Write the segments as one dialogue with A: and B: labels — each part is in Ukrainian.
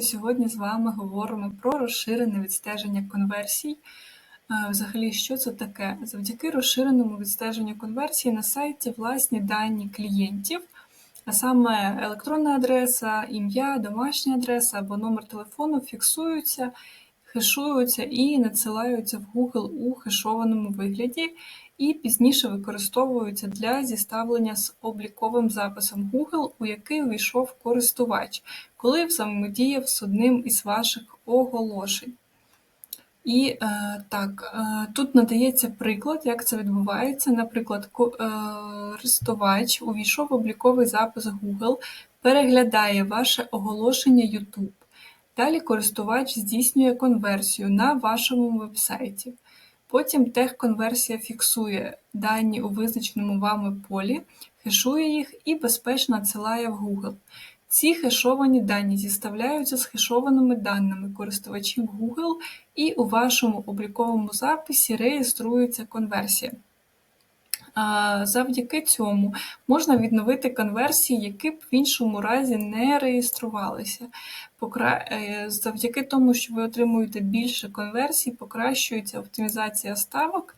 A: сьогодні з вами говоримо про розширене відстеження конверсій. Е, Взагалі, що це таке? Завдяки розширеному відстеженню конверсій на сайті власні дані клієнтів, а саме електронна адреса, ім'я, домашня адреса або номер телефону фіксуються, хешуються і надсилаються в Google у хешованому вигляді, і пізніше використовуються для зіставлення з обліковим записом Google, у який увійшов користувач, коли взаємодіяв з одним із ваших оголошень. І е, так, е, тут надається приклад, як це відбувається. Наприклад, е, користувач увійшов в обліковий запис Google, переглядає ваше оголошення YouTube. Далі користувач здійснює конверсію на вашому вебсайті. Потім техконверсія фіксує дані у визначеному вами полі, хешує їх і безпечно надсилає в Google. Ці хешовані дані зіставляються з хешованими даними користувачів Google і у вашому обліковому записі реєструється конверсія. Завдяки цьому можна відновити конверсії, які б в іншому разі не реєструвалися. Е, Завдяки тому, що ви отримуєте більше конверсій, покращується оптимізація ставок,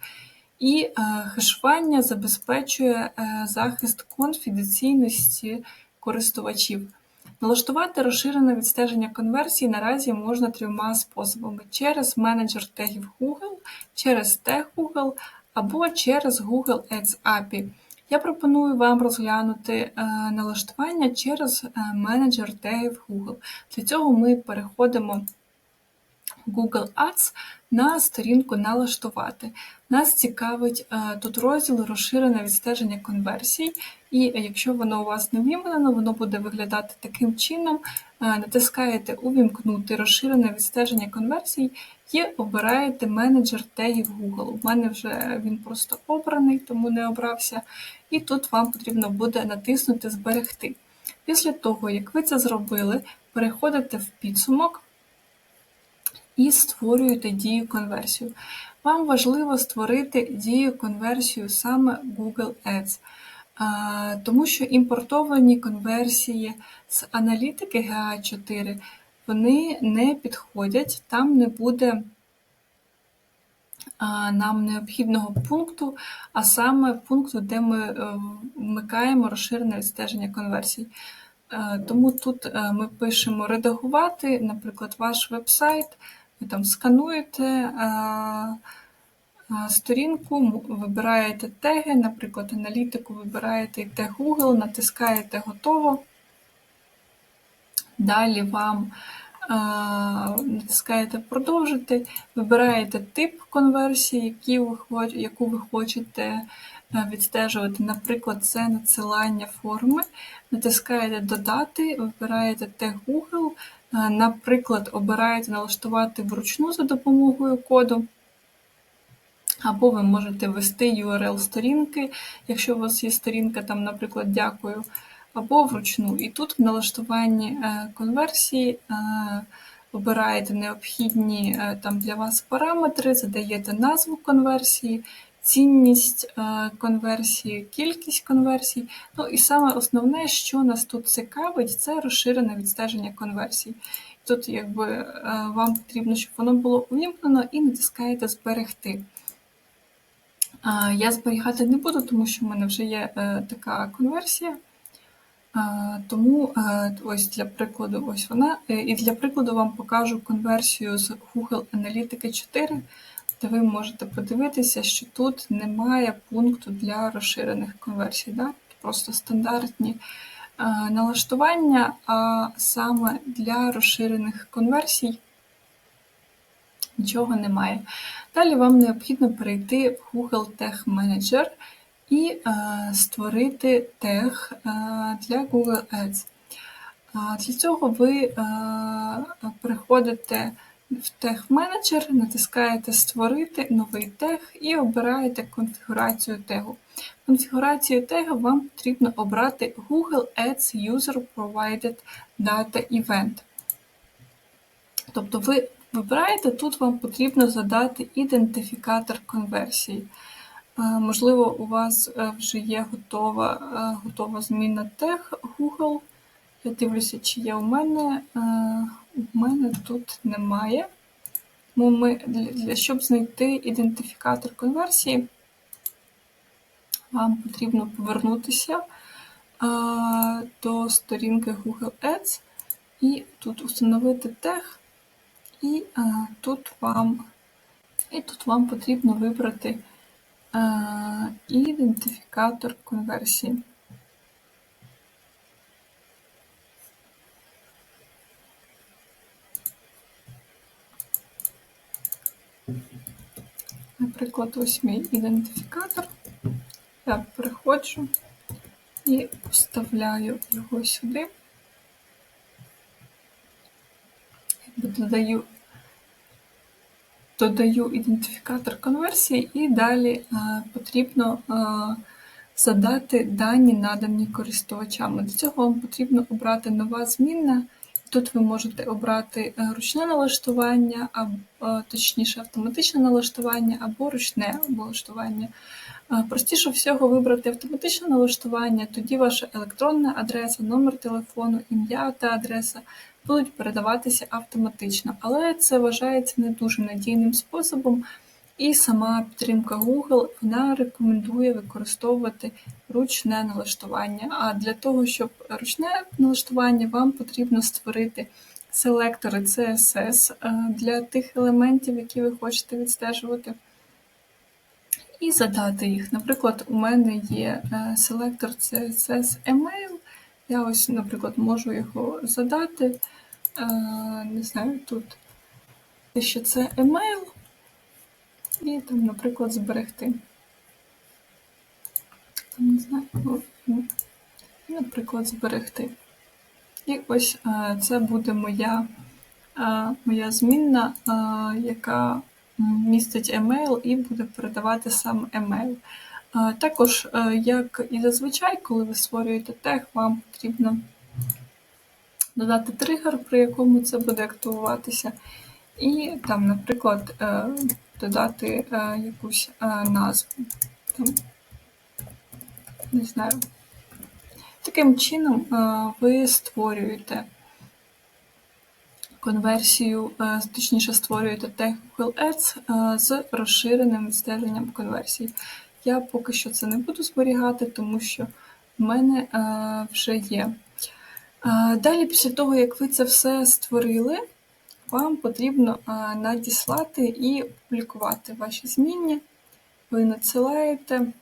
A: і е, хешування забезпечує е, захист конфіденційності користувачів. Налаштувати розширене відстеження конверсій наразі можна трьома способами: через менеджер тегів Google, через тег Google або через Google Ads API. Я пропоную вам розглянути е, налаштування через е, менеджер тегів Google. Для цього ми переходимо Google Ads на сторінку налаштувати. Нас цікавить е, тут розділ розширене відстеження конверсій, і якщо воно у вас не ввімкнено, воно буде виглядати таким чином. Е, Натискаєте Увімкнути розширене відстеження конверсій і обираєте менеджер тегів Google. У мене вже він просто обраний, тому не обрався. І тут вам потрібно буде натиснути Зберегти. Після того, як ви це зробили, переходите в підсумок і створюєте дію конверсію. Вам важливо створити дію конверсію саме Google Ads, тому що імпортовані конверсії з аналітики GA4 вони не підходять, там не буде нам необхідного пункту, а саме пункту, де ми е, вмикаємо розширене відстеження конверсій. Е, Тому тут е, ми пишемо редагувати, наприклад, ваш веб-сайт, ви там скануєте сторінку, вибираєте теги, наприклад, аналітику вибираєте тег Google, натискаєте готово. Далі вам натискаєте продовжити, вибираєте тип конверсії, яку ви хочете е, відстежувати. Наприклад, це надсилання форми. Натискаєте Додати, вибираєте тег Google, е, наприклад, обираєте налаштувати вручну за допомогою коду. Або ви можете ввести URL сторінки, якщо у вас є сторінка, там, наприклад, дякую, або вручну. І тут в налаштуванні е, конверсії е, обираєте необхідні е, там для вас параметри, задаєте назву конверсії, цінність конверсії, кількість конверсій. Ну і саме основне, що нас тут цікавить, це розширене відстеження конверсій. Тут якби вам потрібно, щоб воно було увімкнено, і натискаєте Зберегти. Я зберігати не буду, тому що в мене вже є така конверсія. А, Тому е, ось для прикладу, ось вона. Е, І для прикладу вам покажу конверсію з Google Аналітики 4, де ви можете подивитися, що тут немає пункту для розширених конверсій. Да? Просто стандартні е, налаштування, а саме для розширених конверсій нічого немає. Далі вам необхідно перейти в Google Tag Manager і е, створити тег е, для Google Ads. Для цього ви е, переходите в тег менеджер, натискаєте Створити новий тег і обираєте конфігурацію тегу. Конфігурацію тега вам потрібно обрати Google Ads User Provided Data Event. Тобто ви вибираєте, тут вам потрібно задати ідентифікатор конверсії. Е, Можливо, у вас е, вже є готова, е, готова зміна тег Google. Я дивлюся, чи є у мене. У мене тут немає. Тому ми, для, для- щоб знайти ідентифікатор конверсії, вам потрібно повернутися до сторінки Google Ads і тут установити тег, і тут вам, і тут вам потрібно вибрати а, ідентифікатор конверсії. Наприклад, ось мій ідентифікатор. Я переходжу і вставляю його сюди. Додаю, додаю ідентифікатор конверсії і далі е, потрібно е, задати дані, надані користувачами. До цього вам потрібно обрати нова змінна. Тут ви можете обрати е, ручне налаштування, або е, точніше автоматичне налаштування або ручне налаштування. Е, Простіше всього вибрати автоматичне налаштування, тоді ваша електронна адреса, номер телефону, ім'я та адреса будуть передаватися автоматично, але це вважається не дуже надійним способом, і сама підтримка Google вона рекомендує використовувати ручне налаштування. А для того, щоб ручне налаштування, вам потрібно створити селектори CSS е, для тих елементів, які ви хочете відстежувати. І задати їх. Наприклад, у мене є е, селектор CSS Email. Я ось, наприклад, можу його задати. Е, Не знаю, тут що це email. І там, наприклад, зберегти. Там, не знаю, ну, наприклад, зберегти. І ось е, це буде моя, е, моя змінна, е, яка містить емейл і буде передавати сам емейл. Також, як і зазвичай, коли ви створюєте тег, вам потрібно додати тригер, при якому це буде активуватися, і там, наприклад, е, додати е, якусь е, назву. Там, не знаю. Таким чином ви створюєте конверсію, точніше створюєте тег Google Ads з розширеним відстеженням конверсій. Я поки що це не буду зберігати, тому що в мене вже є. Далі, після того, як ви це все створили, вам потрібно надіслати і опублікувати ваші зміння. Ви надсилаєте,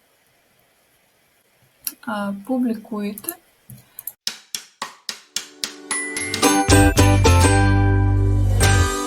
A: публікуєте.